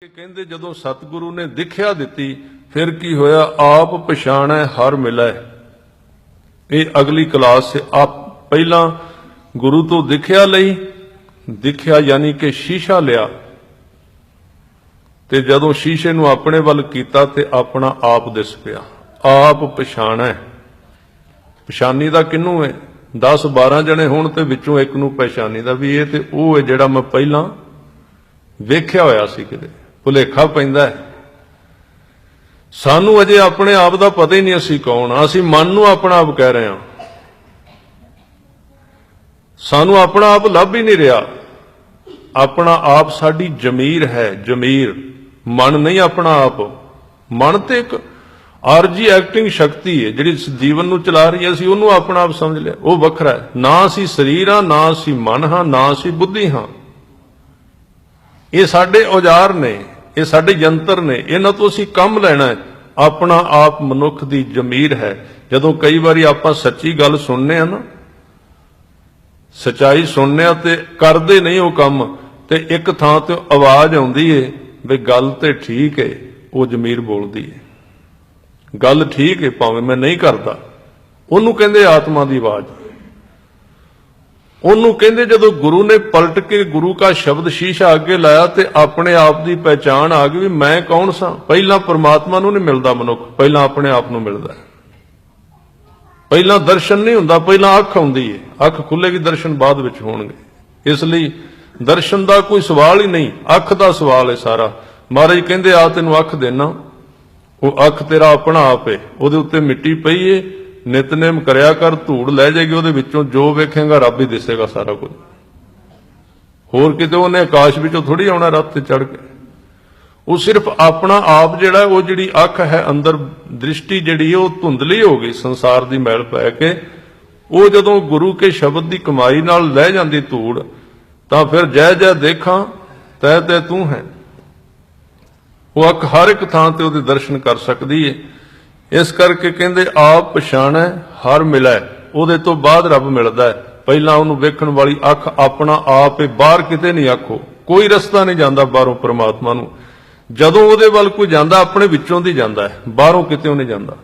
ਕਿ ਕਹਿੰਦੇ ਜਦੋਂ ਸਤਿਗੁਰੂ ਨੇ ਦਿਖਿਆ ਦਿੱਤੀ, ਫਿਰ ਕੀ ਹੋਇਆ? ਆਪ ਪਛਾਣੈ, ਹਰ ਮਿਲੈ। ਇਹ ਅਗਲੀ ਕਲਾਸ ਆਪ ਪਹਿਲਾਂ ਗੁਰੂ ਤੋਂ ਦਿਖਿਆ ਲਈ, ਦਿਖਿਆ ਯਾਨੀ ਕਿ ਸ਼ੀਸ਼ਾ ਲਿਆ। ਤੇ ਜਦੋਂ ਸ਼ੀਸ਼ੇ ਨੂੰ ਆਪਣੇ ਵੱਲ ਕੀਤਾ ਤੇ ਆਪਣਾ ਆਪ ਦਿਸ ਪਿਆ। ਆਪ ਪਛਾਣੈ। ਪਛਾਨੀ ਦਾ ਕਿਹਨੂੰ ਹੈ? 10 12 ਜਣੇ ਹੋਣ ਤੇ ਵਿੱਚੋਂ ਇੱਕ ਨੂੰ ਪਛਾਨੀ ਦਾ ਵੀ ਇਹ ਤੇ ਉਹ ਹੈ ਜਿਹੜਾ ਮੈਂ ਪਹਿਲਾਂ ਵੇਖਿਆ ਹੋਇਆ ਸੀ ਕਿਤੇ। ਭੁਲੇਖਾ ਪੈਂਦਾ ਹੈ। ਸਾਨੂੰ ਅਜੇ ਆਪਣੇ ਆਪ ਦਾ ਪਤਾ ਹੀ ਨਹੀਂ ਅਸੀਂ ਕੌਣ ਆ। ਅਸੀਂ ਮਨ ਨੂੰ ਆਪਣਾ ਆਪ ਕਹਿ ਰਹੇ ਹਾਂ। ਸਾਨੂੰ ਆਪਣਾ ਆਪ ਲੱਭ ਹੀ ਨਹੀਂ ਰਿਹਾ। ਆਪਣਾ ਆਪ ਸਾਡੀ ਜ਼ਮੀਰ ਹੈ, ਜ਼ਮੀਰ। ਮਨ ਨਹੀਂ ਆਪਣਾ ਆਪ। ਮਨ ਤੇ ਇੱਕ ਆਰਜੀ ਐਕਟਿੰਗ ਸ਼ਕਤੀ ਹੈ, ਜਿਹੜੀ ਜੀਵਨ ਨੂੰ ਚਲਾ ਰਹੀ ਹੈ। ਅਸੀਂ ਉਹਨੂੰ ਆਪਣਾ ਆਪ ਸਮਝ ਲਿਆ। ਉਹ ਵੱਖਰਾ ਹੈ। ਨਾ ਅਸੀਂ ਸਰੀਰ ਹਾਂ, ਨਾ ਅਸੀਂ ਮਨ ਹਾਂ, ਨਾ ਅਸੀਂ ਬੁੱਧੀ ਹਾਂ। ਇਹ ਸਾਡੇ ਔਜ਼ਾਰ ਨੇ, ਇਹ ਸਾਡੇ ਯੰਤਰ ਨੇ, ਇਹਨਾਂ ਤੋਂ ਅਸੀਂ ਕੰਮ ਲੈਣਾ ਆਪਣਾ ਆਪ ਮਨੁੱਖ ਦੀ ਜ਼ਮੀਰ ਹੈ। ਜਦੋਂ ਕਈ ਵਾਰੀ ਆਪਾਂ ਸੱਚੀ ਗੱਲ ਸੁਣਨੇ ਆ ਨਾ, ਸਚਾਈ ਸੁਣਨੇ ਆ ਤੇ ਕਰਦੇ ਨਹੀਂ ਉਹ ਕੰਮ, ਤੇ ਇੱਕ ਥਾਂ ਤੇ ਆਵਾਜ਼ ਆਉਂਦੀ ਏ ਵੀ ਗੱਲ ਤੇ ਠੀਕ ਏ, ਉਹ ਜ਼ਮੀਰ ਬੋਲਦੀ ਏ। ਗੱਲ ਠੀਕ ਏ, ਭਾਵੇਂ ਮੈਂ ਨਹੀਂ ਕਰਦਾ। ਉਹਨੂੰ ਕਹਿੰਦੇ ਆਤਮਾ ਦੀ ਆਵਾਜ਼। ਉਹਨੂੰ ਕਹਿੰਦੇ ਜਦੋਂ ਗੁਰੂ ਨੇ ਪਲਟ ਕੇ ਗੁਰੂ ਦਾ ਸ਼ਬਦ ਸ਼ੀਸ਼ਾ ਅੱਗੇ ਲਾਇਆ ਤੇ ਆਪਣੇ ਆਪ ਦੀ ਪਹਿਚਾਣ ਆ ਗਈ ਵੀ ਮੈਂ ਕੌਣ ਸਾਂ? ਪਹਿਲਾਂ ਪ੍ਰਮਾਤਮਾ ਨੂੰ ਨਹੀਂ ਮਿਲਦਾ ਮਨੁੱਖ, ਪਹਿਲਾਂ ਆਪਣੇ ਆਪ ਨੂੰ ਮਿਲਦਾ ਪਹਿਲਾਂ ਦਰਸ਼ਨ ਨਹੀਂ ਹੁੰਦਾ, ਪਹਿਲਾਂ ਅੱਖ ਆਉਂਦੀ ਹੈ ਅੱਖ ਖੁੱਲੇਗੀ, ਦਰਸ਼ਨ ਬਾਅਦ ਵਿੱਚ ਹੋਣਗੇ। ਇਸ ਲਈ ਦਰਸ਼ਨ ਦਾ ਕੋਈ ਸਵਾਲ ਹੀ ਨਹੀਂ, ਅੱਖ ਦਾ ਸਵਾਲ ਹੈ ਸਾਰਾ। ਮਹਾਰਾਜ ਕਹਿੰਦੇ, ਆ ਤੈਨੂੰ ਅੱਖ ਦੇਣਾ ਉਹ ਅੱਖ ਤੇਰਾ ਆਪਣਾ ਆਪ ਹੈ ਉਹਦੇ ਉੱਤੇ ਮਿੱਟੀ ਪਈ ਏ ਨਿਤਨੇਮ ਕਰਿਆ ਕਰ, ਧੂੜ ਲੈ ਜਾਏਗੀ ਉਹਦੇ ਵਿੱਚੋਂ, ਜੋ ਵੇਖੇਗਾ ਰੱਬ ਹੀ ਦਿਸੇਗਾ ਸਾਰਾ ਕੁਝ। ਹੋਰ ਕਿਤੇ ਉਹਨੇ ਆਕਾਸ਼ ਵਿੱਚੋਂ ਥੋੜੀ ਆਉਣਾ, ਰੱਬ ਤੇ ਚੜ ਕੇ। ਉਹ ਸਿਰਫ ਆਪਣਾ ਆਪ ਜਿਹੜਾ, ਉਹ ਜਿਹੜੀ ਅੱਖ ਹੈ ਅੰਦਰ, ਦ੍ਰਿਸ਼ਟੀ ਜਿਹੜੀ ਉਹ ਧੁੰਦਲੀ ਹੋ ਗਈ ਸੰਸਾਰ ਦੀ ਮੈਲ ਪੈ ਕੇ। ਉਹ ਜਦੋਂ ਗੁਰੂ ਕੇ ਸ਼ਬਦ ਦੀ ਕਮਾਈ ਨਾਲ ਲੈ ਜਾਂਦੀ ਧੂੜ, ਤਾਂ ਫਿਰ ਜੈ ਜੈ ਦੇਖਾਂ, ਤੈ ਤੈ ਤੂੰ ਹੈ। ਉਹ ਅੱਖ ਹਰ ਇੱਕ ਥਾਂ ਤੇ ਉਹਦੇ ਦਰਸ਼ਨ ਕਰ ਸਕਦੀ ਹੈ ਇਸ ਕਰਕੇ ਕਹਿੰਦੇ, ਆਪ ਪਛਾਣੈ, ਹਰ ਮਿਲੈ। ਉਹਦੇ ਤੋਂ ਬਾਅਦ ਰੱਬ ਮਿਲਦਾ ਹੈ। ਪਹਿਲਾਂ ਉਹਨੂੰ ਵੇਖਣ ਵਾਲੀ ਅੱਖ ਆਪਣਾ ਆਪ ਹੀ ਬਾਹਰ ਕਿਤੇ ਨਹੀਂ ਆਖੋ। ਕੋਈ ਰਸਤਾ ਨਹੀਂ ਜਾਂਦਾ ਬਾਹਰੋਂ ਪ੍ਰਮਾਤਮਾ ਨੂੰ। ਜਦੋਂ ਉਹਦੇ ਵੱਲ ਕੋਈ ਜਾਂਦਾ, ਆਪਣੇ ਵਿੱਚੋਂ ਦੀ ਜਾਂਦਾ ਹੈ, ਬਾਹਰੋਂ ਕਿਤੇ ਨਹੀਂ ਜਾਂਦਾ।